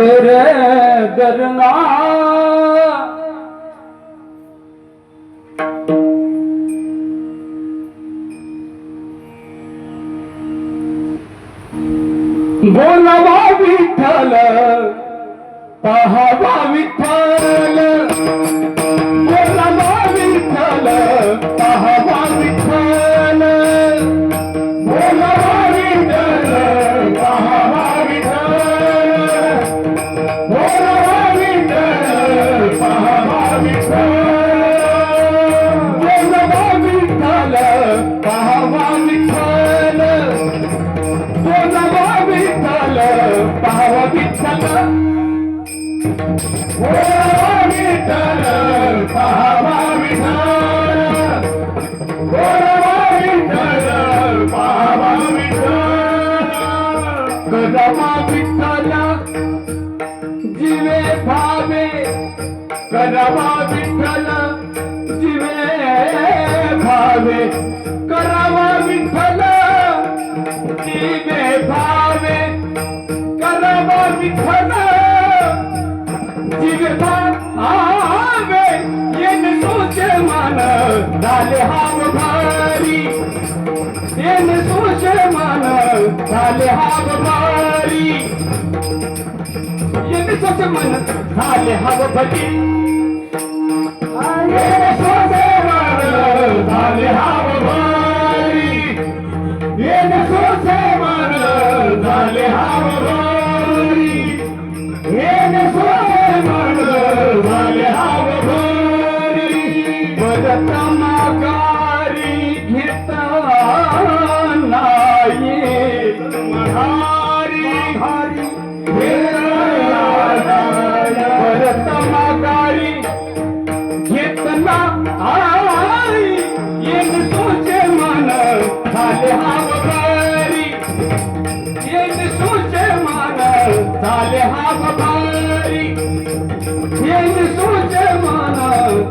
गर गरना बोलवा विठ्ठल पहा विठ्ठला. जीवे भावे करावा विठ्ठल. जीवे भावे करावा विठ्ठल. जीवे भावे करावा विठ्ठल. जीवे भावे येन सोचे मन झाले हाव भारी. येन सोचे मन झाले हाव भारी. येणीच मन झाले हवपती झाले हवाई येणे सोसे मन झाले हवाई येणे सोसे मन झाले हवाई बदतमा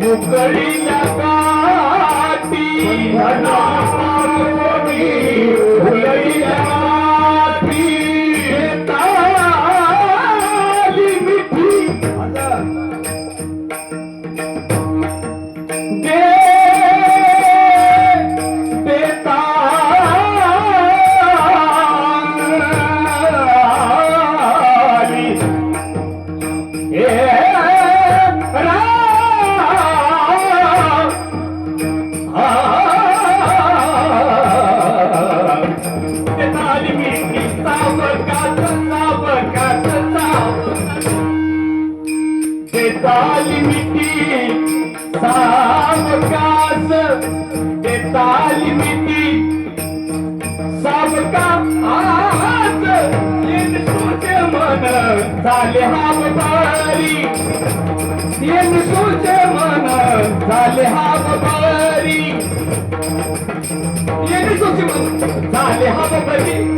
முக்களில காட்டி ताली मिटी सावकास ते ताली मिटी सावका आज येन सोचे मन झाले हा बारी येन सोचे मन झाले हा बारी येन सोचे मन झाले हा बारी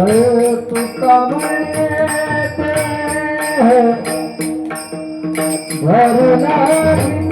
तुका म्हणे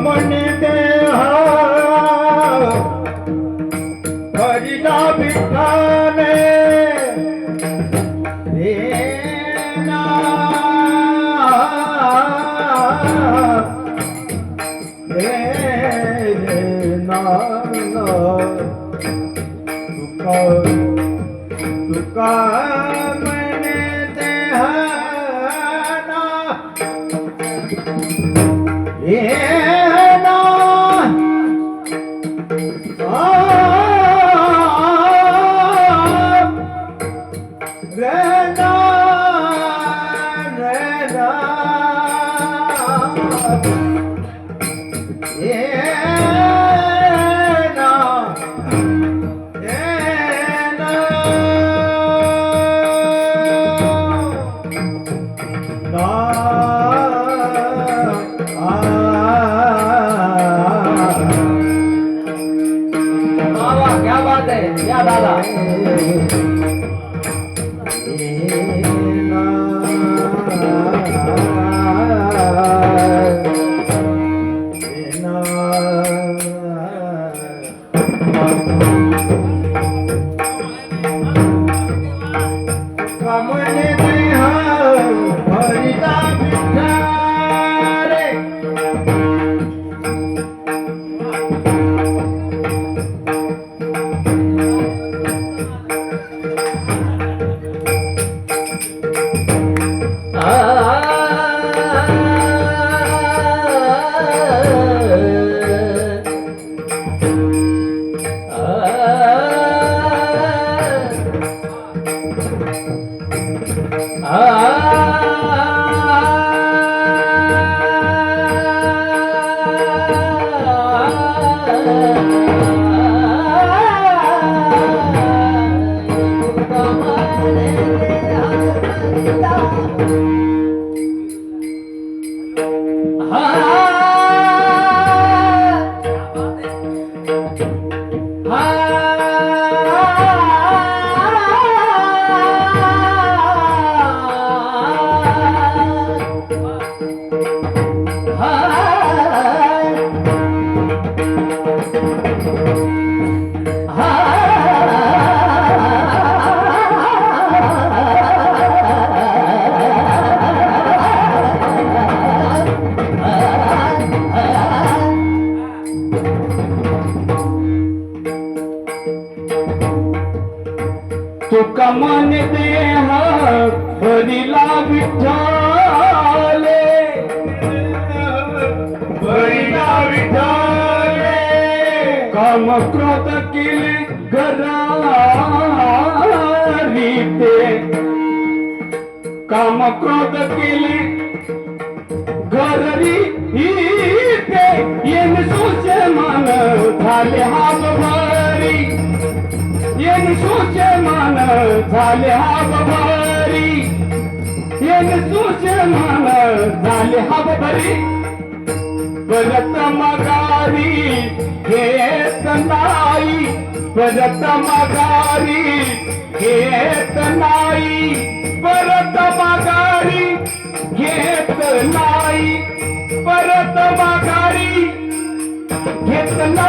तुका म्हणे देहा हरिला Yeah, तुका मन देह भरिला विठाले भरिला विठाले काम क्रोध केले घरारी ते. काम क्रोध केले घररी ते. येन सोचे मन झाले हात भरी येन सोचे मान झाले हात भरी. येन सोचे झाले हा भरी. परत मगारी घेत नाही परत मगारी घेत नाही परत मगारी घेत नाही परत मगारी घेत ना